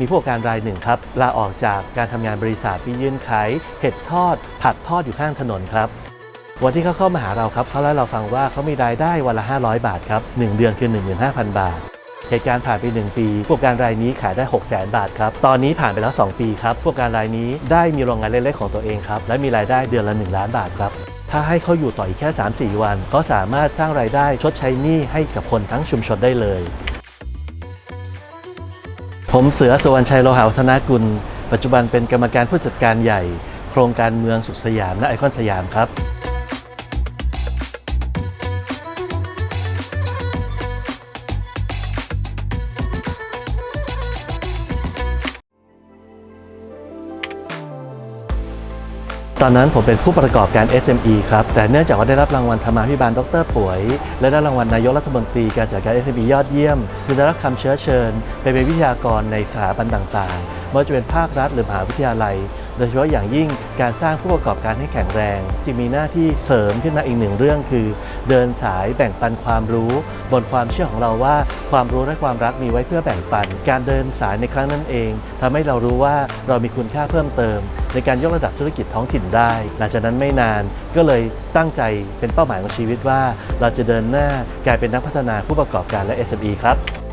มีผู้ประกอบการรายหนึ่งครับลาออกจากการทำงานบริษัทไปยืนขายเห็ดทอด ผักทอดอยู่ข้างถนนครับวันที่เขาเข้ามาหาเราครับเขาเล่าเราฟังว่าเขามีรายได้วันละ 500 บาทครับ1เดือนคือ 15,000 บาท เหตุการณ์ผ่านไป 1 ปีผู้ประกอบการรายนี้ขายได้6 0 0 0 0 0 บาทครับตอนนี้ผ่านไปแล้ว 2 ปีครับผู้ประกอบการรายนี้ได้มีโรงงานเล็กๆของตัวเองครับและมีรายได้เดือนละ 1 ล้านบาทครับถ้าให้เขาอยู่ต่ออีกแค่ 3-4 วันเขาสามารถสร้างรายได้ชดใช้หนี้ให้กับคนทั้งชุมชนได้เลย ผมเสือสุวรรณชัยโลหะวัฒนากุล ปัจจุบันเป็นกรรมการผู้จัดการใหญ่ โครงการเมืองสุขสยามและไอคอนสยามครับ ตอนนั้นผมเป็นผู้ประกอบการ SME ครับ แต่เนื่องจากว่าได้รับรางวัลธรรมาภิบาลดรป่วย และได้รางวัลนายกรัฐมนตรีการจัดการ SME ยอดเยี่ยมคือได้รับคำเชื้อเชิญ ไปเป็นวิทยากรในสถาบันต่างๆไม่ว่าจะเป็นภาครัฐหรือมหาวิทยาลัย โดยเฉพาะอย่างยิ่งการสร้างผู้ประกอบการให้แข็งแรง จึงมีหน้าที่เสริมขึ้นมาอีกหนึ่งเรื่องคือ เดินสายแบ่งปันความรู้ บนความเชื่อของเราว่า ความรู้และความรักมีไว้เพื่อแบ่งปัน การเดินสายในครั้งนั้นเองทำให้เรารู้ว่าเรามีคุณค่าเพิ่มเติม ในการยกระดับธุรกิจท้องถิ่นได้ หลังจากนั้นไม่นานก็เลยตั้งใจเป็นเป้าหมายของชีวิตว่า เราจะเดินหน้ากลายเป็นนักพัฒนาผู้ประกอบการและ SME ครับ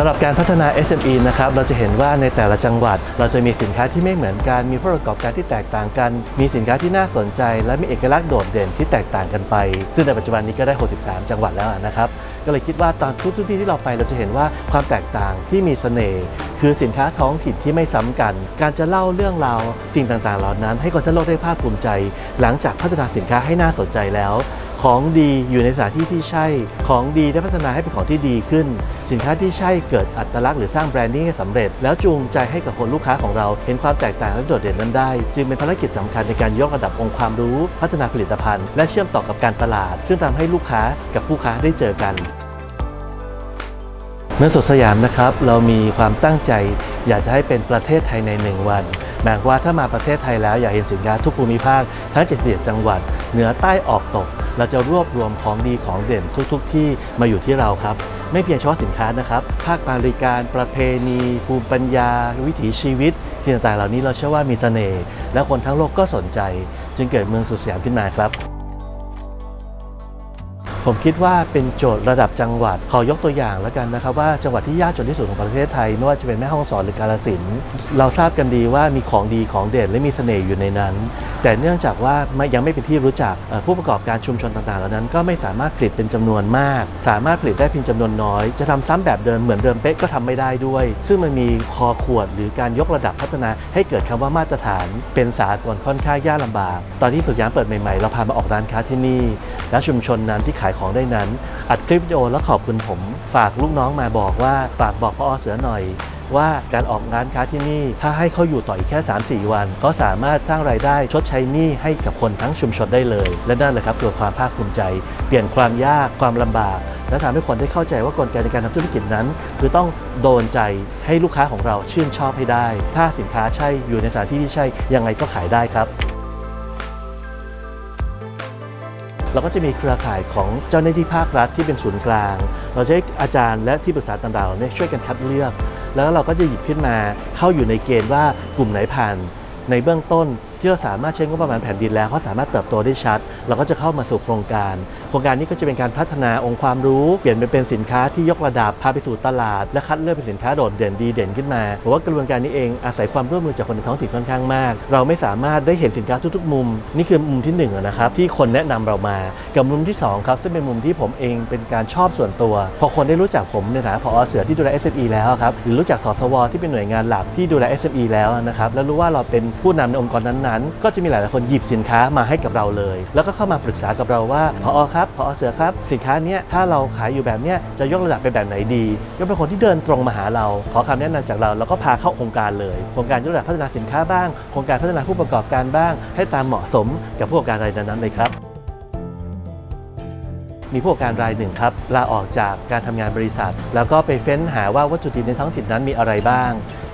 สำหรับการพัฒนา SME นะครับเราจะเห็นว่าในแต่ละจังหวัด เราจะมีสินค้าที่ไม่เหมือนกัน มีผู้ประกอบการที่แตกต่างกัน มีสินค้าที่น่าสนใจ และมีเอกลักษณ์โดดเด่นที่แตกต่างกันไป ซึ่งในปัจจุบันนี้ก็ได้ 63 จังหวัดแล้วนะครับก็เลยคิดว่าตอนทุกที่ที่เราไปเราจะเห็นว่าความแตกต่างที่มีเสน่ห์คือสินค้าท้องถิ่นที่ไม่ซ้ำกัน การจะเล่าเรื่องราวสิ่งต่างๆ เหล่านั้น ให้คนทั้งโลกได้ภาคภูมิใจ หลังจากพัฒนาสินค้าให้น่าสนใจแล้ว ของดีอยู่ในสถานที่ที่ใช่ ของดีได้พัฒนาให้เป็นของที่ดีขึ้น สินค้าที่ใช่เกิดอัตลักษณ์หรือสร้างแบรนดิ้งให้สำเร็จ แล้วจูงใจให้กับคนลูกค้าของเราเห็นความแตกต่างและโดดเด่นนั้นได้ จึงเป็นภารกิจสำคัญในการยกระดับองค์ความรู้ พัฒนาผลิตภัณฑ์ และเชื่อมต่อกับการตลาด ซึ่งทำให้ลูกค้ากับผู้ค้าได้เจอกันเมื่อสดสยามนะครับ เรามีความตั้งใจ อยากจะให้เป็นประเทศไทยใน 1 วันหมายว่าถ้ามาประเทศไทยแล้วอยากเห็นสินค้าทุกภูมิภาคทั้ง 77 จังหวัด เหนือใต้ออกตก เราจะรวบรวมของดีของเด่นทุกๆทที่มาอยู่ที่เราครับ ไม่เพียงเฉพาะสินค้านะครับ ภาคบริการประเพณี ภูมิปัญญา วิถีชีวิตสิ่งต่างๆเหล่านี้เราเชื่อว่ามีเสน่ห์และคนทั้งโลกก็สนใจ จึงเกิดเมืองสุดสยามขึ้นมาครับ ผมคิดว่าเป็นโจทย์ระดับจังหวัด ขอยกตัวอย่างแล้วกันนะครับ ว่าจังหวัดที่ยากจนที่สุดของประเทศไทย ไม่ว่าจะเป็นแม่ฮ่องสอนหรือกาฬสินเราทราบกันดีว่ามีของดีของเด่นและมีเสน่ห์อยู่ในนั้น แต่เนื่องจากว่ายังไม่เป็นที่รู้จักผู้ประกอบการชุมชนต่างๆเหล่านั้น ก็ไม่สามารถผลิตเป็นจำนวนมาก สามารถผลิตได้เพียงจำนวนน้อย จะทำซ้ำแบบเดิมเหมือนเดิมเป๊ะก็ทำไม่ได้ด้วย ซึ่งมันมีคอขวด หรือการยกระดับพัฒนาให้เกิดคำว่ามาตรฐาน เป็นสากลค่อนข้างยากลำบาก ตอนที่สุดยามเปิดใหม่ๆ เราพามาออกร้านค้าที่นี่และชุมชนนั้นที่ขายของได้นั้น อัดคลิปวิดีโอแล้วขอบคุณผมฝากลูกน้องมาบอกว่าฝากบอกพ่อเสือหน่อย ว่าการออกร้านค้าที่นี่ ถ้าให้เขาอยู่ต่ออีกแค่ 3-4 วันเขาสามารถสร้างรายได้ชดใช้หนี้ให้กับคนทั้งชุมชนได้เลย และนั่นแหละครับตัวความภาคภูมิใจ เปลี่ยนความยากความลำบากและทำให้คนได้เข้าใจว่ากลไกในการทำธุรกิจนั้น คือต้องโดนใจให้ลูกค้าของเราชื่นชอบให้ได้ ถ้าสินค้าใช่อยู่ในสถานที่ที่ใช่ยังไงก็ขายได้ครับ เราก็จะมีเครือข่ายของเจ้าหน้าที่ภาครัฐที่เป็นศูนย์กลาง เราใช้อาจารย์และที่ปรึกษาต่างๆเนี่ยช่วยกันคัดเลือก แล้วเราก็จะหยิบขึ้นมาเข้าอยู่ในเกณฑ์ว่ากลุ่มไหนผ่านในเบื้องต้นที่เราสามารถใช้งบประมาณแผ่นดินแล้วเขาสามารถเติบโตได้ชัด เราก็จะเข้ามาสู่โครงการ โครงการนี้ก็จะเป็นการพัฒนาองค์ความรู้ เปลี่ยนไปเป็นสินค้าที่ยกระดับพาไปสู่ตลาด และคัดเลือกเป็นสินค้าโดดเด่นดีเด่นขึ้นมาผมว่ากระบวนการนี้เองอาศัยความร่วมมือจากคนในท้องถิ่นค่อนข้างมาก เราไม่สามารถได้เห็นสินค้าทุกๆ มุม นี่คือมุมที่หนึ่งนะครับที่คนแนะนำเรามา กับมุมที่สองครับ ซึ่งเป็นมุมที่ผมเองเป็นการชอบส่วนตัว พอคนได้รู้จักผมในฐานะผอเสือที่ดูแล SME แล้วครับหรือรู้จักสสวที่เป็นหน่วยงานหลักที่ดูแล SME แล้วนะครับแล้วรู้ว่าเราเป็นผู้นำในองค์กรนั้นๆ ก็จะมีหลายๆคนหยิบสินค้ามาให้กับเราเลย แล้วก็เข้ามาปรึกษากับเราว่าพอครับพอเสือครับ สินค้าเนี้ยถ้าเราขายอยู่แบบเนี้ยจะยกระดับไปแบบไหนดีก็เป็นคนที่เดินตรงมาหาเรา ขอคำแนะนำจากเราแล้วก็พาเข้าโครงการเลย โครงการยกระดับพัฒนาสินค้าบ้าง โครงการพัฒนาผู้ประกอบการบ้าง ให้ตามเหมาะสมกับผู้ประกอบการรายนั้นเลยครับมีผู้ประกอบการรายหนึ่งครับลาออกจากการทำงานบริษัท แล้วก็ไปเฟ้นหาว่าวัตถุดิบในท้องถิ่นนั้นมีอะไรบ้าง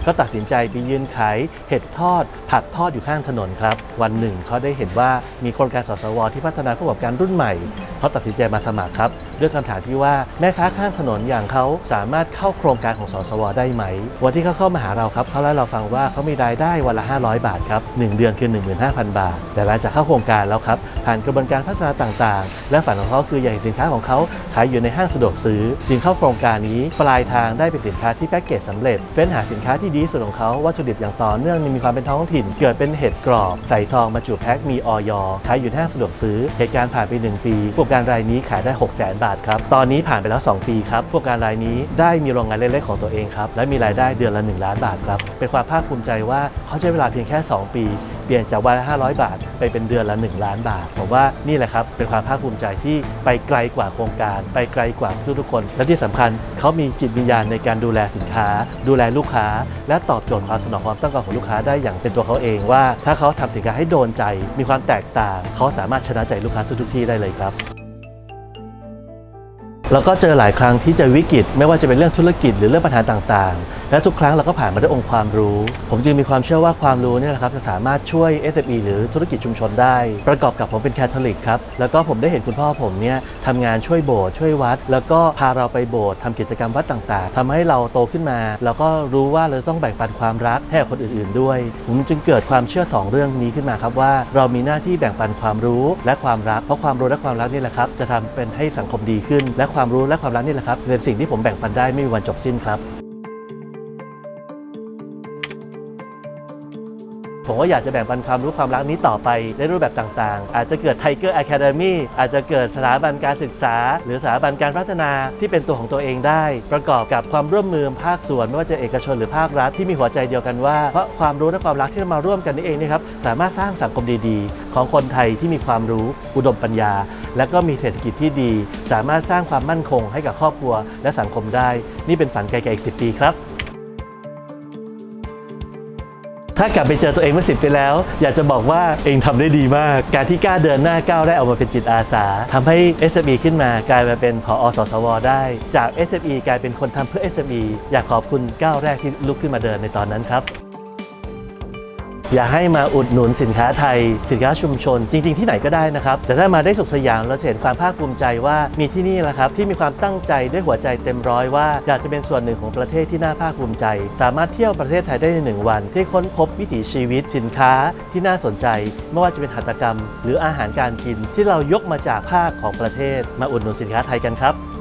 ก็ตัดสินใจไปยืนขายเห็ดทอด ผักทอดอยู่ข้างถนนครับ วันหนึ่งเขาได้เห็นว่ามีโครงการสสว ที่พัฒนาผู้ประกอบการรุ่นใหม่เขาตัดสินใจมาสมัครครับด้วยคำถามที่ว่าแม่ค้าข้างถนนอย่างเขาสามารถเข้าโครงการของสสว ได้ไหม วันที่เขาเข้ามาหาเราครับเขาเล่าเราฟังว่าเขามีรายได้วันละ 500 บาทครับหนึ่งเดือนคือ 15,000 บาท แต่หลังจากเข้าโครงการแล้วครับผ่านกระบวนการพัฒนาต่างๆ และฝันของเขาคืออยากเห็นสินค้าของเขาขายอยู่ในห้างสะดวกซื้อจึงเข้าโครงการนี้ปลายทางได้เป็นสินค้าที่แพ็กเกจสำเร็จเฟ้นหาสินค้าที่ดีที่สุดของเขาวัตถุดิบอย่างต่อเนื่องมีความเป็นท้องถิ่น เกิดเป็นเห็ดกรอบ ใส่ซองบรรจุแพ็คมีออยขายอยู่ในห้างสะดวกซื้อเหตุการณ์ผ่านไป 1 ปีผู้ประกอบการรายนี้ขายได้ 6 0 0 0 0 0 บาทครับ ตอนนี้ผ่านไปแล้ว 2 ปีครับผู้ประกอบการรายนี้ได้มีโรงงานเล็กๆของตัวเองครับและมีรายได้เดือนละ 1 ล้านบาทครับเป็นความภาคภูมิใจว่าเขาใช้เวลาเพียงแค่ 2 ปี เปลี่ยนจากวันละ500 บาท ไปเป็นเดือนละ 1 ล้านบาท ผมว่านี่แหละครับเป็นความภาคภูมิใจที่ไปไกลกว่าโครงการ ไปไกลกว่าทุกๆคน และที่สำคัญเขามีจิตวิญญาณในการดูแลสินค้า ดูแลลูกค้า และตอบโจทย์ความสนองความต้องการของลูกค้าได้อย่างเป็นตัวเขาเองว่า ถ้าเขาทำสินค้าให้โดนใจ มีความแตกต่าง เขาสามารถชนะใจลูกค้าทุกๆที่ได้เลยครับ แล้วก็เจอหลายครั้งที่เจอวิกฤต ไม่ว่าจะเป็นเรื่องธุรกิจหรือเรื่องปัญหาต่างๆ และทุกครั้งเราก็ผ่านมาด้วยองค์ความรู้ ผมจึงมีความเชื่อว่าความรู้เนี่ยแหละครับจะสามารถช่วย SME หรือธุรกิจชุมชนได้ ประกอบกับผมเป็นแคทอลิกครับแล้วก็ผมได้เห็นคุณพ่อผมเนี่ยทำงานช่วยโบสถ์ช่วยวัด แล้วก็พาเราไปโบสถ์ทำกิจกรรมวัดต่างๆทำให้เราโตขึ้นมา แล้วก็รู้ว่าเราต้องแบ่งปันความรักให้กับคนอื่นๆ ด้วย ผมจึงเกิดความเชื่อสองเรื่องนี้ขึ้นมาครับว่า เรามีหน้าที่แบ่งปันความรู้และความรักเพราะความรู้และความรักนี่แหละครับจะทำเป็นให้สังคมดีขึ้นและความความรู้และความรักนี่แหละครับเป็นสิ่งที่ผมแบ่งปันได้ไม่มีวันจบสิ้นครับ ผมก็อยากจะแบ่งปันความรู้ความรักนี้ต่อไปในรูปแบบต่างๆ อาจจะเกิด Tiger Academy อาจจะเกิดสถาบันการศึกษา หรือสถาบันการพัฒนาที่เป็นตัวของตัวเองได้ ประกอบกับความร่วมมือภาคส่วน ไม่ว่าจะเอกชนหรือภาครัฐที่มีหัวใจเดียวกันว่าเพราะความรู้และความรักที่เรามาร่วมกันนี่เองนะครับสามารถสร้างสังคมดีๆ ของคนไทยที่มีความรู้อุดมปัญญา และก็มีเศรษฐกิจที่ดี สามารถสร้างความมั่นคงให้กับครอบครัวและสังคมได้ นี่เป็นฝันไกลๆอีกสิปีครับ ถ้ากลับไปเจอตัวเองเมื่อสิบปีแล้ว อยากจะบอกว่าเองทำได้ดีมาก การที่กล้าเดินหน้าก้าวได้ออกมาเป็นจิตอาสาทำให้ SME ขึ้นมากลายมาเป็นผออสสว ได้ จาก SME กลายเป็นคนทำเพื่อ SME อยากขอบคุณก้าวแรกที่ลุกขึ้นมาเดินในตอนนั้นครับ อยากให้มาอุดหนุนสินค้าไทย สินค้าชุมชน จริง ๆ ที่ไหนก็ได้นะครับ แต่ถ้ามาได้สุขสยามเราจะเห็นความภาคภูมิใจว่ามีที่นี่แหละครับที่มีความตั้งใจด้วยหัวใจเต็มร้อยว่าอยากจะเป็นส่วนหนึ่งของประเทศที่น่าภาคภูมิใจ สามารถเที่ยวประเทศไทยได้ในหนึ่งวัน ที่ค้นพบวิถีชีวิต สินค้าที่น่าสนใจ ไม่ว่าจะเป็นหัตถกรรม หรืออาหารการกิน ที่เรายกมาจากภาคของประเทศ มาอุดหนุนสินค้าไทยกันครับ